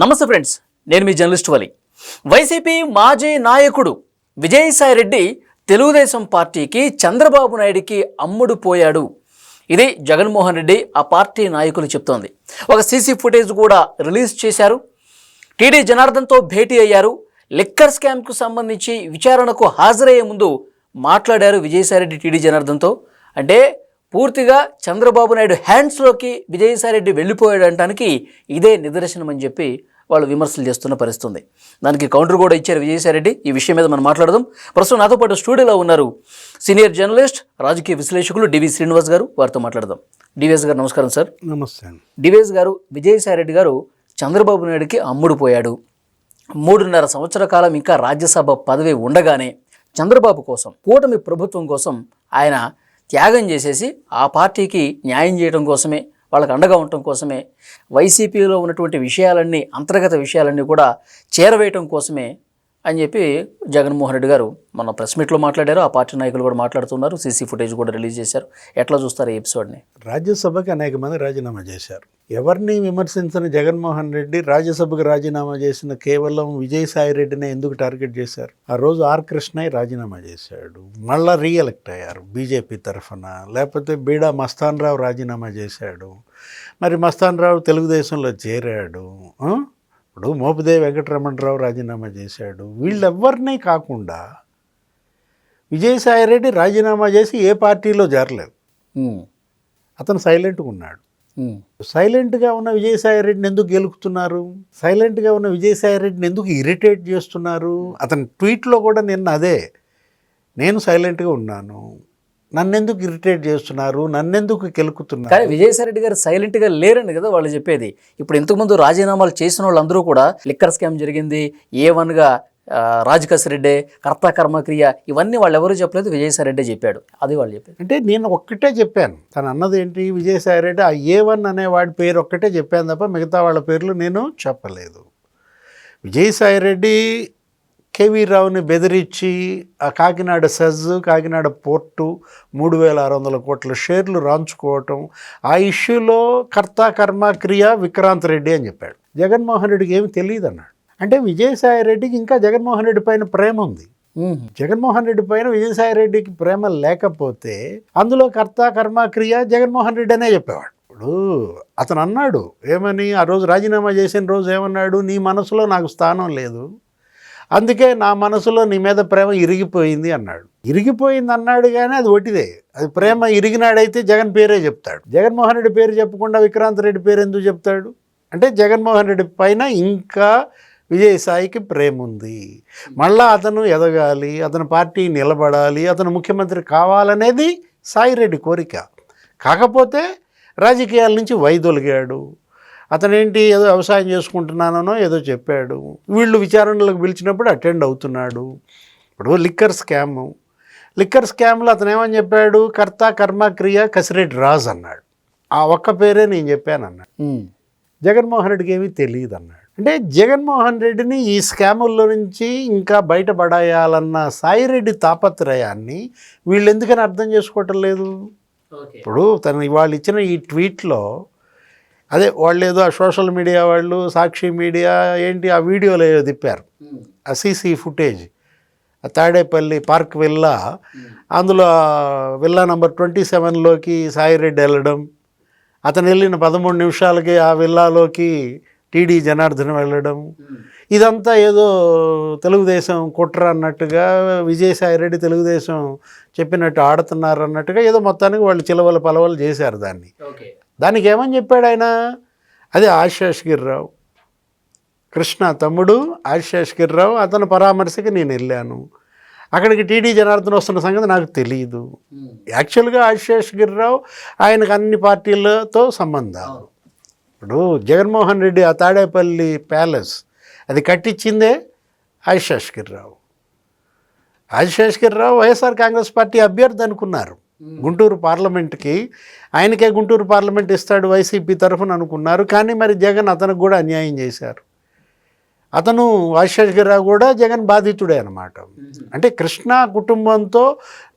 నమస్తే ఫ్రెండ్స్ నేను మీ జర్నలిస్ట్ వలి. వైసీపీ మాజీ నాయకుడు విజయసాయి రెడ్డి తెలుగుదేశం పార్టీకి చంద్రబాబు నాయుడికి అమ్ముడు పోయాడు. ఇది జగన్మోహన్ రెడ్డి ఆ పార్టీ నాయకులు చెప్తోంది. ఒక సీసీ ఫుటేజ్ కూడా రిలీజ్ చేశారు. టీడీ జనార్దన్తో భేటీ అయ్యారు. లిక్కర్ స్కామ్కు సంబంధించి విచారణకు హాజరయ్యే ముందు మాట్లాడారు విజయసాయిరెడ్డి టీడీ జనార్దన్తో. అంటే పూర్తిగా చంద్రబాబు నాయుడు హ్యాండ్స్లోకి విజయసాయిరెడ్డి వెళ్ళిపోయాడంటానికి ఇదే నిదర్శనం అని చెప్పి వాళ్ళు విమర్శలు చేస్తున్న పరిస్థితి ఉంది దానికి కౌంటర్ కూడా ఇచ్చారు విజయసాయిరెడ్డి. ఈ విషయం మీద మనం మాట్లాడదాం. ప్రస్తుతం నాతో పాటు స్టూడియోలో ఉన్నారు సీనియర్ జర్నలిస్ట్ రాజకీయ విశ్లేషకులు డివి శ్రీనివాస్ గారు. వారితో మాట్లాడదాం. డివిఎస్ గారు నమస్కారం సార్. నమస్తే డివేస్ గారు విజయసాయిరెడ్డి గారు చంద్రబాబు నాయుడుకి అమ్ముడు పోయాడు. మూడున్నర సంవత్సర కాలం ఇంకా రాజ్యసభ పదవి ఉండగానే చంద్రబాబు కోసం కూటమి ప్రభుత్వం కోసం ఆయన త్యాగం చేసేసి ఆ పార్టీకి న్యాయం చేయడం కోసమే వాళ్ళకి అండగా ఉండటం కోసమే వైసీపీలో ఉన్నటువంటి విషయాలన్నీ అంతర్గత విషయాలన్నీ కూడా చేరవేయటం కోసమే అని చెప్పి జగన్మోహన్ రెడ్డి గారు మన ప్రెస్ మీట్లో మాట్లాడారు. ఆ పార్టీ నాయకులు కూడా మాట్లాడుతున్నారు. సీసీ ఫుటేజ్ కూడా రిలీజ్ చేశారు. ఎట్లా చూస్తారు ఈ ఎపిసోడ్ని రాజ్యసభకి అనేక మంది రాజీనామా చేశారు. ఎవరిని విమర్శించిన జగన్మోహన్ రెడ్డి రాజ్యసభకు రాజీనామా చేసిన కేవలం విజయసాయి రెడ్డినే ఎందుకు టార్గెట్ చేశారు? ఆ రోజు ఆర్ కృష్ణయ్య రాజీనామా చేశాడు. మళ్ళా రీఎలెక్ట్ అయ్యారు బీజేపీ తరఫున. లేకపోతే బీడా మస్తాన్ రావు రాజీనామా చేశాడు. మరి మస్తాన్ రావు తెలుగుదేశంలో చేరాడు. ఇప్పుడు మోపిదేవి వెంకటరమణరావు రాజీనామా చేశాడు. వీళ్ళెవ్వరినీ కాకుండా విజయసాయి రెడ్డి రాజీనామా చేసి ఏ పార్టీలో చేరలేదు. ఉమ్, అతను సైలెంట్గా ఉన్నాడు. సైలెంట్గా ఉన్న విజయసాయి రెడ్డిని ఎందుకు గెలుకుతున్నారు సైలెంట్గా ఉన్న విజయసాయి రెడ్డిని ఎందుకు ఇరిటేట్ చేస్తున్నారు? అతని ట్వీట్లో కూడా నిన్న అదే నేను సైలెంట్గా ఉన్నాను. నన్నెందుకు ఇరిటేట్ చేస్తున్నారు? నన్నెందుకు కెలుకుతున్నారు? కానీ విజయసాయి రెడ్డి గారు సైలెంట్గా లేరని కదా వాళ్ళు చెప్పేది. ఇప్పుడు ఇంతకుముందు రాజీనామాలు చేసిన వాళ్ళందరూ కూడా లిక్కర్ స్కామ్ జరిగింది ఏ వన్గా ఆ, రాజకస్ రెడ్డి కర్త కర్మక్రియ ఇవన్నీ వాళ్ళు ఎవరు చెప్పలేదు విజయసాయి రెడ్డి చెప్పాడు. అది వాళ్ళు చెప్పేది. అంటే నేను ఒక్కటే చెప్పాను. తను అన్నది ఏంటి? విజయసాయి రెడ్డి ఆ ఏ వన్ అనే వాడి పేరు ఒక్కటే చెప్పాను తప్ప మిగతా వాళ్ళ పేర్లు నేను చెప్పలేదు. విజయసాయి రెడ్డి కేవీ రావుని బెదిరించి ఆ కాకినాడ సెజ్ కాకినాడ పోర్టు మూడు వేల ఆరు వందల కోట్ల షేర్లు రాంచుకోవటం ఆ ఇష్యూలో కర్త కర్మ క్రియ విక్రాంత్ రెడ్డి అని చెప్పాడు. జగన్మోహన్ రెడ్డికి ఏమి తెలియదు అన్నాడు అంటే విజయసాయి రెడ్డికి ఇంకా జగన్మోహన్ రెడ్డి పైన ప్రేమ ఉంది. జగన్మోహన్ రెడ్డి పైన విజయసాయి రెడ్డికి ప్రేమ లేకపోతే అందులో కర్త కర్మ క్రియ జగన్మోహన్ రెడ్డి అనే చెప్పేవాడు. ఇప్పుడు అతను అన్నాడు ఏమని? ఆ రోజు రాజీనామా చేసిన రోజు ఏమన్నాడు? నీ మనసులో నాకు స్థానం లేదు. అందుకే నా మనసులో నీ మీద ప్రేమ ఇరిగిపోయింది అన్నాడు. ఇరిగిపోయింది అన్నాడు కానీ అది ఒట్టిదే. అది ప్రేమ ఇరిగినాడైతే జగన్ పేరే చెప్తాడు. జగన్మోహన్ రెడ్డి పేరు చెప్పకుండా విక్రాంత్ రెడ్డి పేరు ఎందుకు చెప్తాడు? అంటే జగన్మోహన్ రెడ్డి పైన ఇంకా విజయసాయికి ప్రేమ ఉంది. మళ్ళా అతను ఎదగాలి అతని పార్టీ నిలబడాలి అతను ముఖ్యమంత్రి కావాలనేది సాయిరెడ్డి కోరిక. కాకపోతే రాజకీయాల నుంచి వైదొలిగాడు. అతనేంటి ఏదో వ్యవసాయం చేసుకుంటున్నానో ఏదో చెప్పాడు. వీళ్ళు విచారణలకు పిలిచినప్పుడు అటెండ్ అవుతున్నాడు. ఇప్పుడు లిక్కర్ స్కామ్. లిక్కర్ స్కామ్లో అతను ఏమని చెప్పాడు? కర్త కర్మ క్రియ కసిరెడ్డి రాజ్ అన్నాడు. ఆ ఒక్క పేరే నేను చెప్పాను అన్నాడు. జగన్మోహన్ రెడ్డికి ఏమీ తెలియదు అన్నాడు. అంటే జగన్మోహన్ రెడ్డిని ఈ స్కాముల్లో నుంచి ఇంకా బయటపడేయాలన్న సాయిరెడ్డి తాపత్రయాన్ని వీళ్ళు ఎందుకని అర్థం చేసుకోవటం లేదు? ఇప్పుడు తను ఇవాళ ఇచ్చిన ఈ ట్వీట్లో అదే వాళ్ళు ఏదో ఆ సోషల్ మీడియా వాళ్ళు సాక్షి మీడియా ఏంటి ఆ వీడియోలో ఏదో తిప్పారు. ఆ సీసీ ఫుటేజ్. ఆ తాడేపల్లి పార్క్ విల్లా. అందులో విల్లా నంబర్ ట్వంటీ సెవెన్లోకి సాయిరెడ్డి వెళ్ళడం. అతను వెళ్ళిన పదమూడు నిమిషాలకి ఆ విల్లాలోకి టీడీ జనార్దన్ వెళ్ళడం. ఇదంతా ఏదో తెలుగుదేశం కుట్ర అన్నట్టుగా విజయసాయిరెడ్డి తెలుగుదేశం చెప్పినట్టు ఆడుతున్నారు అన్నట్టుగా ఏదో మొత్తానికి వాళ్ళు చిలవల పలవలు చేశారు దాన్ని. ఓకే. దానికి ఏమని చెప్పాడు ఆయన? అదే ఆశేష్ గిర్రావు కృష్ణ తమ్ముడు ఆశేష్ గిర్రావు అతని పరామర్శకి నేను వెళ్ళాను. అక్కడికి టీడీ జనార్దన్ వస్తున్న సంగతి నాకు తెలియదు యాక్చువల్గా ఆశేష్ గిర్రావు ఆయనకు అన్ని పార్టీలతో సంబంధాలు. ఇప్పుడు జగన్మోహన్ రెడ్డి ఆ తాడేపల్లి ప్యాలెస్ అది కట్టించిందే ఆశేష్ గిర్రావు ఆశేష్ గిర్రావు వైఎస్ఆర్ కాంగ్రెస్ పార్టీ అభ్యర్థి అనుకున్నారు. గుంటూరు పార్లమెంట్కి ఆయనకే గుంటూరు పార్లమెంట్ ఇస్తాడు వైసీపీ తరఫున అనుకున్నారు. కానీ మరి జగన్ అతనికి కూడా అన్యాయం చేశారు. అతను రాజశేఖరరావు కూడా జగన్ బాధితుడే అనమాట అంటే కృష్ణ కుటుంబంతో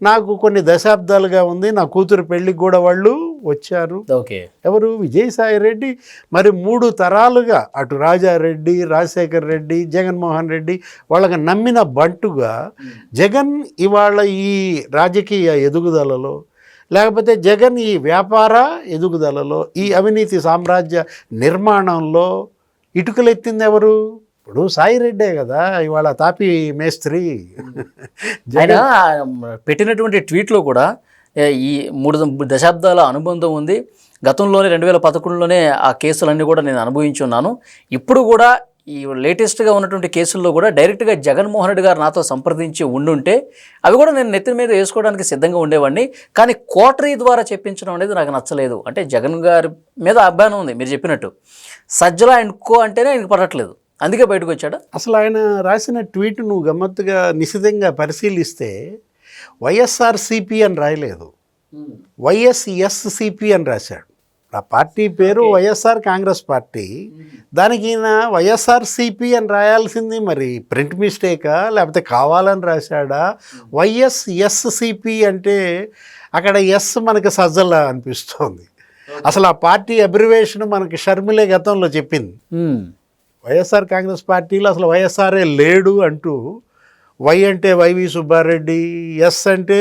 నాకు కొన్ని దశాబ్దాలుగా ఉంది నా కూతురు పెళ్ళికి కూడా వాళ్ళు వచ్చారు. ఓకే. ఎవరు? విజయసాయి రెడ్డి. మరి మూడు తరాలుగా అటు రాజారెడ్డి రాజశేఖర్ రెడ్డి జగన్మోహన్ రెడ్డి వాళ్ళకి నమ్మిన బంటుగా జగన్ ఇవాళ ఈ రాజకీయ ఎదుగుదలలో లేకపోతే జగన్ ఈ వ్యాపార ఎదుగుదలలో ఈ అవినీతి సామ్రాజ్య నిర్మాణంలో ఇటుకలెత్తింది ఎవరు? ఇప్పుడు సాయి రెడ్డే కదా ఇవాళ తాపి మేస్త్రి. ఆయన పెట్టినటువంటి ట్వీట్లో కూడా ఈ మూడు దశాబ్దాల అనుబంధం ఉంది. గతంలోనే రెండు వేల పదకొండులోనే ఆ కేసులన్నీ కూడా నేను అనుభవించి ఉన్నాను. ఇప్పుడు కూడా ఈ లేటెస్ట్గా ఉన్నటువంటి కేసుల్లో కూడా డైరెక్ట్గా జగన్మోహన్ రెడ్డి గారు నాతో సంప్రదించి ఉండుంటే అవి కూడా నేను నెత్తి మీద వేసుకోవడానికి సిద్ధంగా ఉండేవాడిని. కానీ కోటరీ ద్వారా చెప్పించడం అనేది నాకు నచ్చలేదు. అంటే జగన్ గారి మీద అభిమానం ఉంది మీరు చెప్పినట్టు. సజ్జల అండ్ కో అంటేనే ఆయనకు పడట్లేదు. అందుకే బయటకు వచ్చాడు? అసలు ఆయన రాసిన ట్వీట్ నువ్వు గమ్మత్తుగా నిశితంగా పరిశీలిస్తే వైఎస్ఆర్సిపి అని రాయలేదు. వైఎస్ఎస్సిపి అని రాశాడు. ఆ పార్టీ పేరు వైఎస్ఆర్ కాంగ్రెస్ పార్టీ. దానికి ఈయన వైఎస్ఆర్సిపి అని రాయాల్సింది మరి ప్రింట్ మిస్టేకా లేకపోతే కావాలని రాశాడా? వైఎస్ఎస్సిపి అంటే అక్కడ ఎస్ మనకి సజ్జల అనిపిస్తోంది. అసలు ఆ పార్టీ అబ్రివేషన్ మనకి షర్మిలే గతంలో చెప్పింది. వైఎస్ఆర్ కాంగ్రెస్ పార్టీలో అసలు వైఎస్ఆర్ఏ లేడు అంటూ వై అంటే వైవి సుబ్బారెడ్డి ఎస్ అంటే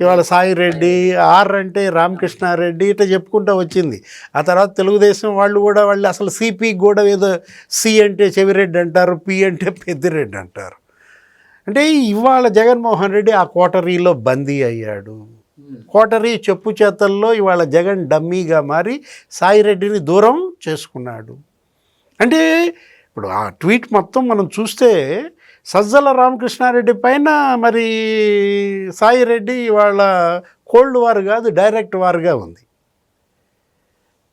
ఇవాళ సాయి రెడ్డి ఆర్ అంటే రామకృష్ణారెడ్డి ఇట్లా చెప్పుకుంటూ వచ్చింది. ఆ తర్వాత తెలుగుదేశం వాళ్ళు కూడా వాళ్ళు అసలు సిపి కూడా ఏదో సి అంటే చెవిరెడ్డి అంటారు పి అంటే పెద్దిరెడ్డి అంటారు. అంటే ఇవాళ జగన్మోహన్ రెడ్డి ఆ కోటరీలో బందీ అయ్యాడు. కోటరీ చెప్పు చేతల్లో ఇవాళ జగన్ డమ్మీగా మారి సాయి రెడ్డిని దూరం చేసుకున్నాడు. అంటే ఇప్పుడు ఆ ట్వీట్ మొత్తం మనం చూస్తే సజ్జల రామకృష్ణారెడ్డి పైన మరి సాయి రెడ్డి వాళ్ళ కోల్డ్ వార్ కాదు డైరెక్ట్ వార్గా ఉంది.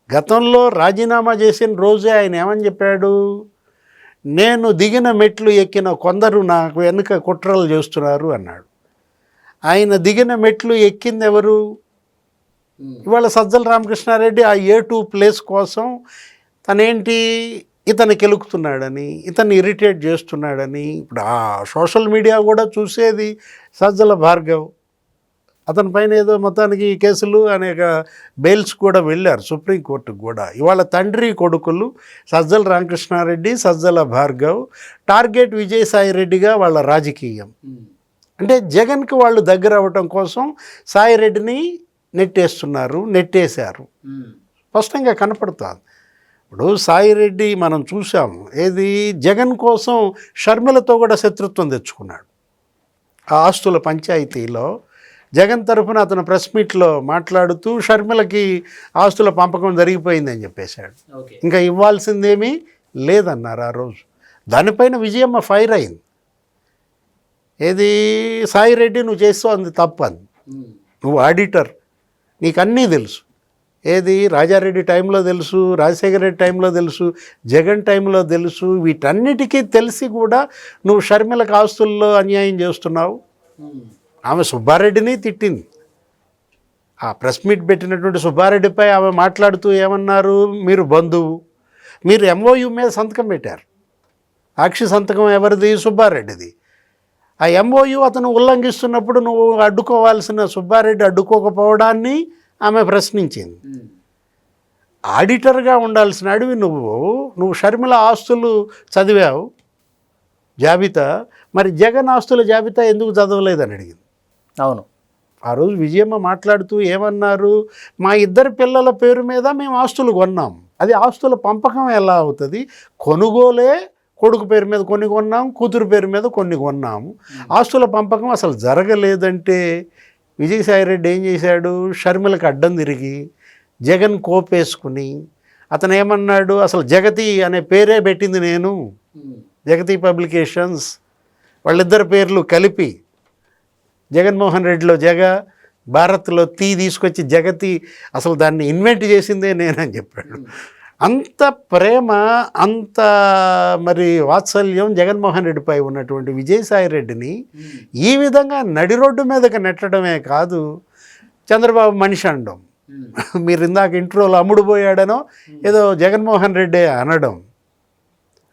గతంలో రాజీనామా చేసిన రోజే ఆయన ఏమని చెప్పాడు? నేను దిగిన మెట్లు ఎక్కిన కొందరు నాకు వెనుక కుట్రలు చేస్తున్నారు అన్నాడు. ఆయన దిగిన మెట్లు ఎక్కింది ఎవరు? ఇవాళ సజ్జల రామకృష్ణారెడ్డి ఆ ఏ టూ ప్లేస్ కోసం తనేంటి ఇతను కెలుకుతున్నాడని ఇతన్ని ఇరిటేట్ చేస్తున్నాడని ఇప్పుడు ఆ సోషల్ మీడియా కూడా చూసేది సజ్జల భార్గవ్. అతని పైన ఏదో మొత్తానికి కేసులు అనేక బెయిల్స్ కూడా వెళ్ళారు సుప్రీంకోర్టుకు కూడా. ఇవాళ తండ్రి కొడుకులు సజ్జల రామకృష్ణారెడ్డి సజ్జల భార్గవ్ టార్గెట్ విజయసాయి రెడ్డిగా వాళ్ళ రాజకీయం. అంటే జగన్కి వాళ్ళు దగ్గర అవ్వటం కోసం సాయి రెడ్డిని నెట్టేస్తున్నారు నెట్టేశారు. స్పష్టంగా కనపడుతుంది. ఇప్పుడు సాయి రెడ్డి మనం చూసాము ఏది జగన్ కోసం షర్మిలతో కూడా శత్రుత్వం తెచ్చుకున్నాడు. ఆ ఆస్తుల పంచాయతీలో జగన్ తరఫున అతను ప్రెస్ మీట్లో మాట్లాడుతూ షర్మిలకి ఆస్తుల పంపకం జరిగిపోయిందని చెప్పేశాడు. ఇంకా ఇవ్వాల్సిందేమీ లేదన్నారు ఆ రోజు. దానిపైన విజయమ్మ ఫైర్ అయింది. ఏది సాయి రెడ్డి నువ్వు చేస్తావు అంది తప్పు అంది. నువ్వు ఆడిటర్ నీకు అన్నీ తెలుసు. ఏది? రాజారెడ్డి టైంలో తెలుసు రాజశేఖర రెడ్డి టైంలో తెలుసు జగన్ టైంలో తెలుసు వీటన్నిటికీ తెలిసి కూడా నువ్వు షర్మిలకు ఆస్తుల్లో అన్యాయం చేస్తున్నావు. ఆమె సుబ్బారెడ్డిని తిట్టింది. ఆ ప్రెస్ మీట్ పెట్టినటువంటి సుబ్బారెడ్డిపై ఆమె మాట్లాడుతూ ఏమన్నారు? మీరు బంధువు. మీరు ఎంఓయు మీద సంతకం పెట్టారు. సాక్షి సంతకం ఎవరిది? సుబ్బారెడ్డిది. ఆ ఎంఓయు అతను ఉల్లంఘిస్తున్నప్పుడు నువ్వు అడ్డుకోవాల్సిన సుబ్బారెడ్డి అడ్డుకోకపోవడాన్ని ఆమె ప్రశ్నించింది. ఆడిటర్గా ఉండాల్సిన అడివి నువ్వు నువ్వు షర్మిల ఆస్తులు చదివావు. జాబితా మరి జగన్ ఆస్తుల జాబితా ఎందుకు చదవలేదని అడిగింది. అవును. ఆ రోజు విజయమ్మ మాట్లాడుతూ ఏమన్నారు మా ఇద్దరు పిల్లల పేరు మీద మేము ఆస్తులు కొన్నాం. అది ఆస్తుల పంపకం ఎలా అవుతుంది? కొనుగోలే కొడుకు పేరు మీద కొన్ని కొన్నాం కూతురు పేరు మీద కొన్ని కొన్నాము. ఆస్తుల పంపకం అసలు జరగలేదంటే విజయసాయిరెడ్డి ఏం చేశాడు? షర్మిలకు అడ్డం తిరిగి జగన్ కోపేసుకుని అతను ఏమన్నాడు? అసలు జగతి అనే పేరే పెట్టింది నేను. జగతి పబ్లికేషన్స్. వాళ్ళిద్దరి పేర్లు కలిపి జగన్మోహన్ రెడ్డిలో జగ భారత్లో తీ తీసుకొచ్చి జగతి అసలు దాన్ని ఇన్వెంట్ చేసిందే నేనని చెప్పాడు. అంత ప్రేమ అంత మరి వాత్సల్యం జగన్మోహన్ రెడ్డిపై ఉన్నటువంటి విజయసాయి రెడ్డిని ఈ విధంగా నడి రోడ్డు మీదకి నెట్టడమే కాదు చంద్రబాబు మనిషి అనడం. మీరు ఇందాక ఇంట్రోలో అమ్ముడు పోయాడనో ఏదో జగన్మోహన్ రెడ్డి అనడం.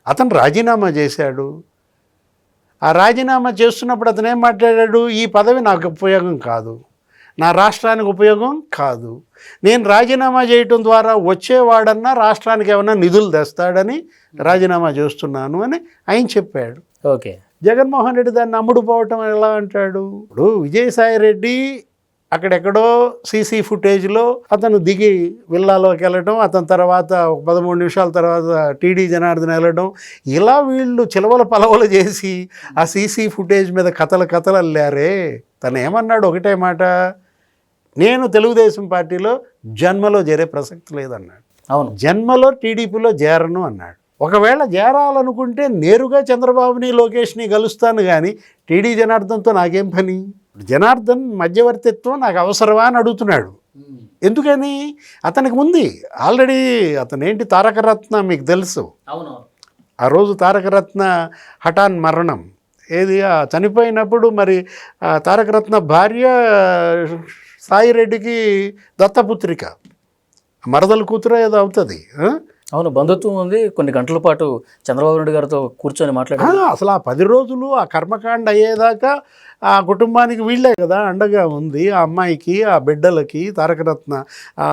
అతను రాజీనామా చేశాడు. ఆ రాజీనామా చేస్తున్నప్పుడు అతను ఏం మాట్లాడాడు? ఈ పదవి నాకు ఉపయోగం కాదు. నా రాష్ట్రానికి ఉపయోగం కాదు. నేను రాజీనామా చేయటం ద్వారా వచ్చేవాడన్నా రాష్ట్రానికి ఏమన్నా నిధులు తెస్తాడని రాజీనామా చేస్తున్నాను అని ఆయన చెప్పాడు. ఓకే. జగన్మోహన్ రెడ్డి దాన్ని అమ్ముడు పోవటం ఎలా అంటాడు? ఇప్పుడు విజయసాయి రెడ్డి అక్కడెక్కడో సీసీ ఫుటేజ్లో అతను దిగి విల్లాలోకి వెళ్ళడం అతని తర్వాత ఒక పదమూడు నిమిషాల తర్వాత టీడీ జనార్దన్ వెళ్ళడం ఇలా వీళ్ళు చిలవల పలవలు చేసి ఆ సీసీ ఫుటేజ్ మీద కథలు కథలు అల్లారే. తను ఏమన్నాడు ఒకటే మాట? నేను తెలుగుదేశం పార్టీలో జన్మలో చేరే ప్రసక్తి లేదన్నాడు. అవును. జన్మలో టీడీపీలో చేరను అన్నాడు. ఒకవేళ చేరాలనుకుంటే నేరుగా చంద్రబాబుని లోకేష్ని కలుస్తాను కానీ టీడీ జనార్దన్తో నాకేం పని? జనార్దన్ మధ్యవర్తిత్వం నాకు అవసరమా అని అడుగుతున్నాడు. ఎందుకని? అతనికి ఉంది ఆల్రెడీ అతను ఏంటి తారకరత్న మీకు తెలుసు? అవును ఆ రోజు తారకరత్న హఠాన్ మరణం. ఏది? చనిపోయినప్పుడు మరి తారకరత్న భార్య సాయిరెడ్డికి దత్తపుత్రిక. మరదల కూతురు ఏదో అవుతుంది అవును బంధుత్వం ఉంది. కొన్ని గంటల పాటు చంద్రబాబు నాయుడు గారితో కూర్చొని మాట్లాడారు. అసలు ఆ పది రోజులు ఆ కర్మకాండ అయ్యేదాకా ఆ కుటుంబానికి వీళ్ళే కదా అండగా ఉంది. ఆ అమ్మాయికి ఆ బిడ్డలకి తారకరత్న ఆ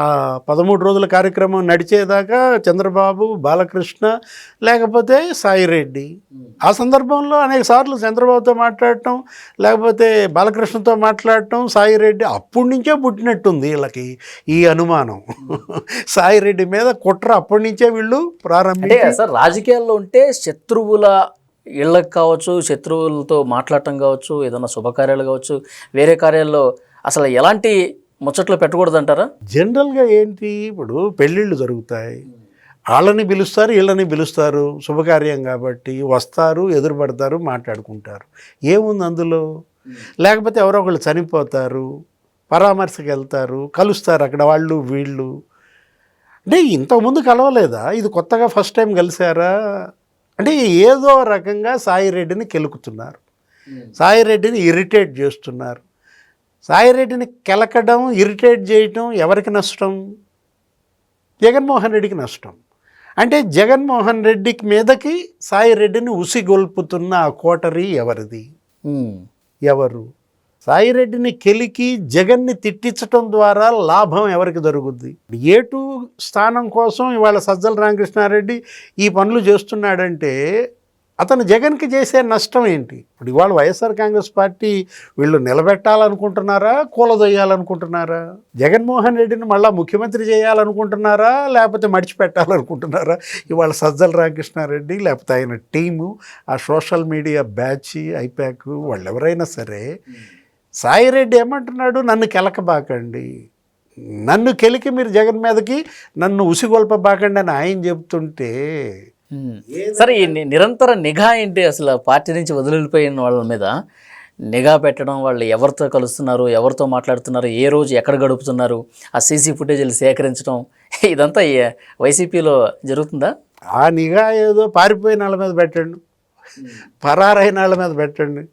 పదమూడు రోజుల కార్యక్రమం నడిచేదాకా చంద్రబాబు బాలకృష్ణ లేకపోతే సాయిరెడ్డి ఆ సందర్భంలో అనేక సార్లు చంద్రబాబుతో మాట్లాడటం లేకపోతే బాలకృష్ణతో మాట్లాడటం సాయిరెడ్డి అప్పటి నుంచే పుట్టినట్టుంది వీళ్ళకి ఈ అనుమానం. సాయిరెడ్డి మీద కుట్ర అప్పటి నుంచే వీళ్ళు అంటే ప్రారంభించి సార్ రాజకీయాల్లో ఉంటే శత్రువుల ఇళ్ళకి కావచ్చు శత్రువులతో మాట్లాడటం కావచ్చు ఏదైనా శుభకార్యాలు కావచ్చు వేరే కార్యాల్లో అసలు ఎలాంటి ముచ్చట్లు పెట్టకూడదు అంటారా జనరల్గా ఏంటి? ఇప్పుడు పెళ్ళిళ్ళు జరుగుతాయి. వాళ్ళని పిలుస్తారు వీళ్ళని పిలుస్తారు. శుభకార్యం కాబట్టి వస్తారు ఎదురుపడతారు మాట్లాడుకుంటారు. ఏముంది అందులో? లేకపోతే ఎవరో ఒకళ్ళు చనిపోతారు పరామర్శకు వెళ్తారు కలుస్తారు అక్కడ వాళ్ళు వీళ్ళు. అంటే ఇంతకుముందు కలవలేదా? ఇది కొత్తగా ఫస్ట్ టైం కలిసారా? అంటే ఏదో రకంగా సాయిరెడ్డిని కెలుకుతున్నారు. సాయిరెడ్డిని ఇరిటేట్ చేస్తున్నారు. సాయిరెడ్డిని కెలకడం ఇరిటేట్ చేయటం ఎవరికి నష్టం? జగన్మోహన్ రెడ్డికి నష్టం. అంటే జగన్మోహన్ రెడ్డికి మీదకి సాయిరెడ్డిని ఉసిగొల్పుతున్న ఆ కోటరీ ఎవరిది? ఉమ్. ఎవరు? సాయిరెడ్డిని కెలికి జగన్ని తిట్టించటం ద్వారా లాభం ఎవరికి జరుగుద్ది ఏటు స్థానం కోసం ఇవాళ సజ్జల రామకృష్ణారెడ్డి ఈ పనులు చేస్తున్నాడంటే అతను జగన్కి చేసే నష్టం ఏంటి? ఇప్పుడు ఇవాళ వైఎస్ఆర్ కాంగ్రెస్ పార్టీ వీళ్ళు నిలబెట్టాలనుకుంటున్నారా? కూలదొయ్యాలనుకుంటున్నారా? జగన్మోహన్ రెడ్డిని మళ్ళీ ముఖ్యమంత్రి చేయాలనుకుంటున్నారా? లేకపోతే మడిచిపెట్టాలనుకుంటున్నారా? ఇవాళ సజ్జల రామకృష్ణారెడ్డి లేకపోతే ఆయన టీము ఆ సోషల్ మీడియా బ్యాచ్ ఐప్యాక్ వాళ్ళు ఎవరైనా సరే సాయిరెడ్డి ఏమంటున్నాడు? నన్ను కెలకబాకండి. నన్ను కెలికి మీరు జగన్ మీదకి నన్ను ఉసిగొల్పబాకండి అని ఆయన చెప్తుంటే ఉమ్. సరే ఈ నిరంతర నిఘా ఏంటి అసలు? పార్టీ నుంచి వదిలిపోయిన వాళ్ళ మీద నిఘా పెట్టడం వాళ్ళు ఎవరితో కలుస్తున్నారు ఎవరితో మాట్లాడుతున్నారు ఏ రోజు ఎక్కడ గడుపుతున్నారు ఆ సీసీ ఫుటేజీలు సేకరించడం ఇదంతా వైసీపీలో జరుగుతుందా? ఆ నిఘా ఏదో పారిపోయిన వాళ్ళ మీద పెట్టండి. పరారైన వాళ్ళ మీద పెట్టండి?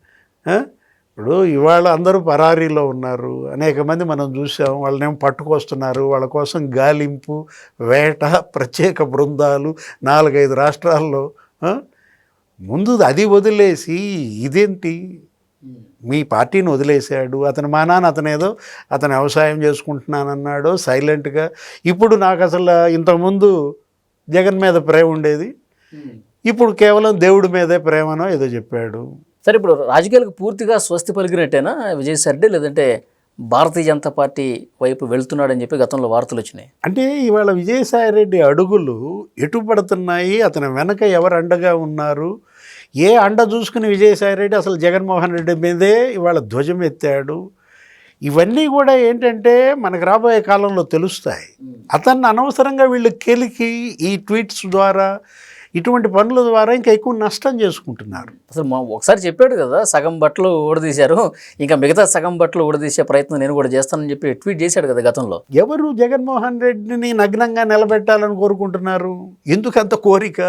ఇప్పుడు ఇవాళ అందరూ పరారీలో ఉన్నారు. అనేక మంది మనం చూసాం వాళ్ళనేమో పట్టుకొస్తున్నారు. వాళ్ళ కోసం గాలింపు వేట ప్రత్యేక బృందాలు నాలుగైదు రాష్ట్రాల్లో? ముందు అది వదిలేసి ఇదేంటి? మీ పార్టీని వదిలేశాడు. అతని మా నాన్న అతను ఏదో అతను వ్యవసాయం చేసుకుంటున్నానన్నాడు సైలెంట్గా. ఇప్పుడు నాకు అసలు ఇంతకుముందు జగన్ మీద ప్రేమ ఉండేది. ఇప్పుడు కేవలం దేవుడి మీదే ప్రేమనో ఏదో చెప్పాడు. సరే ఇప్పుడు రాజకీయాలకు పూర్తిగా స్వస్తి పలికినట్టేనా విజయసాయి రెడ్డి లేదంటే భారతీయ జనతా పార్టీ వైపు వెళ్తున్నాడని చెప్పి గతంలో వార్తలు వచ్చినాయి. అంటే ఇవాళ విజయసాయి రెడ్డి అడుగులు ఎటు పడుతున్నాయి? అతని వెనక ఎవరు అండగా ఉన్నారు? ఏ అండ చూసుకుని విజయసాయి రెడ్డి అసలు జగన్మోహన్ రెడ్డి మీదే ఇవాళ ధ్వజం ఎత్తాడు? ఇవన్నీ కూడా ఏంటంటే మనకు రాబోయే కాలంలో తెలుస్తాయి. అతన్ని అనవసరంగా వీళ్ళు కెలికి ఈ ట్వీట్స్ ద్వారా ఇటువంటి పనుల ద్వారా ఇంకా ఎక్కువ నష్టం చేసుకుంటున్నారు. అసలు మా ఒకసారి చెప్పాడు కదా సగం బట్టలు ఊడదీశారు ఇంకా మిగతా సగం బట్టలు ఊడదీసే ప్రయత్నం నేను కూడా చేస్తానని చెప్పి ట్వీట్ చేశాడు కదా గతంలో. ఎవరు జగన్మోహన్ రెడ్డిని నగ్నంగా నిలబెట్టాలని కోరుకుంటున్నారు? ఎందుకు అంత కోరిక?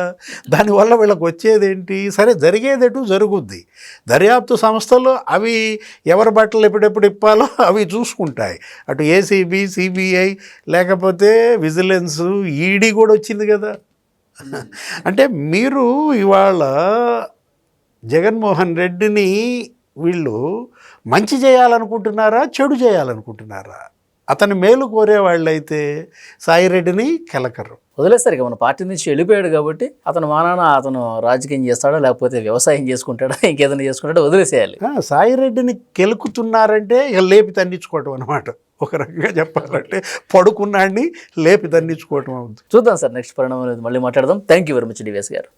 దానివల్ల వీళ్ళకి వచ్చేదేంటి? సరే జరిగేదేటు జరుగుద్ది. దర్యాప్తు సంస్థలు అవి ఎవరి బట్టలు ఎప్పుడెప్పుడు ఇప్పాలో అవి చూసుకుంటాయి. అటు ఏసీబీ సిబిఐ లేకపోతే విజిలెన్స్ ఈడీ కూడా వచ్చింది కదా. అంటే మీరు ఇవాళ జగన్మోహన్ రెడ్డిని వీళ్ళు మంచి చేయాలనుకుంటున్నారా చెడు చేయాలనుకుంటున్నారా? అతని మేలు కోరే వాళ్ళైతే సాయిరెడ్డిని కెలకరు. వదిలేస్తారు ఇక మన పార్టీ నుంచి వెళ్ళిపోయాడు కాబట్టి అతను మానాన అతను రాజకీయం చేస్తాడా లేకపోతే వ్యవసాయం చేసుకుంటాడా ఇంకేదైనా చేసుకుంటాడా వదిలేసేయాలి. ఆ, సాయిరెడ్డిని కెలుకుతున్నారంటే ఇక లేపి తన్నించుకోవటం అనమాట ఒక రకంగా చెప్పాలంటే పడుకున్నాడిని లేపి దండించుకోవటం అవుతుంది చూద్దాం సార్ నెక్స్ట్ పరిణామం అనేది మళ్ళీ మాట్లాడదాం. Thank you very much DVS గారు.